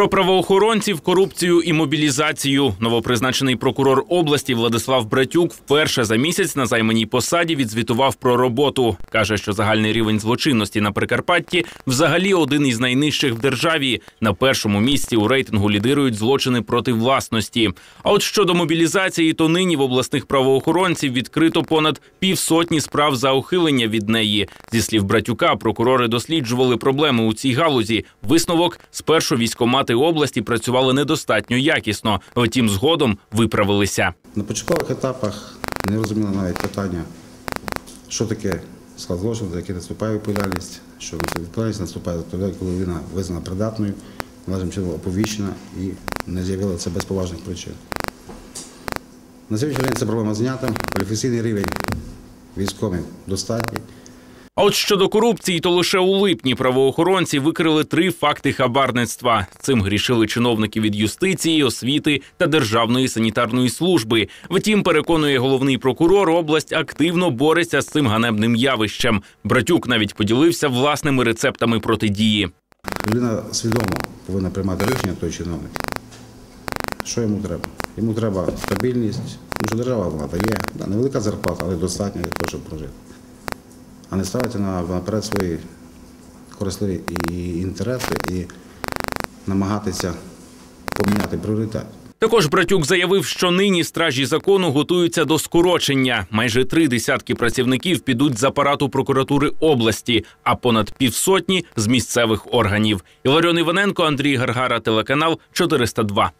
Про правоохоронців, корупцію і мобілізацію новопризначений прокурор області Владислав Братюк вперше за місяць на займаній посаді відзвітував про роботу. каже, що загальний рівень злочинності на Прикарпатті взагалі один із найнижчих в державі. На першому місці у рейтингу лідирують злочини проти власності. А от щодо мобілізації, то нині в обласних правоохоронців відкрито понад півсотні справ за ухилення від неї. Зі слів Братюка, прокурори досліджували проблеми у цій галузі. Висновок спершу військомати області працювали недостатньо якісно, втім згодом виправилися. На початкових етапах не розуміли навіть питання, що таке склад злочину, за який наступає відповідальність, що відповідальність наступає тоді, коли людина визнана придатною, належним чином оповіщена і не з'явилася без поважних причин. На сьогоднішній день ця проблема знята, кваліфікаційний рівень військових достатній. А от щодо корупції, то лише у липні правоохоронці викрили три факти хабарництва. Цим грішили чиновники від юстиції, освіти та державної санітарної служби. Втім, переконує головний прокурор, область активно бореться з цим ганебним явищем. Братюк навіть поділився власними рецептами протидії. Людина свідомо повинна приймати рішення той чиновник. Що йому треба? Йому треба стабільність, тому держава вона дає, да, невелика зарплата, але достатня для того, щоб прожити. А не ставити на- наперед свої корисливі і інтереси і намагатися поміняти пріоритет. Також Братюк заявив, що нині стражі закону готуються до скорочення. Майже три десятки працівників підуть з апарату прокуратури області, а понад півсотні з місцевих органів. Іларіон Іваненко, Андрій Гаргара, телеканал 402.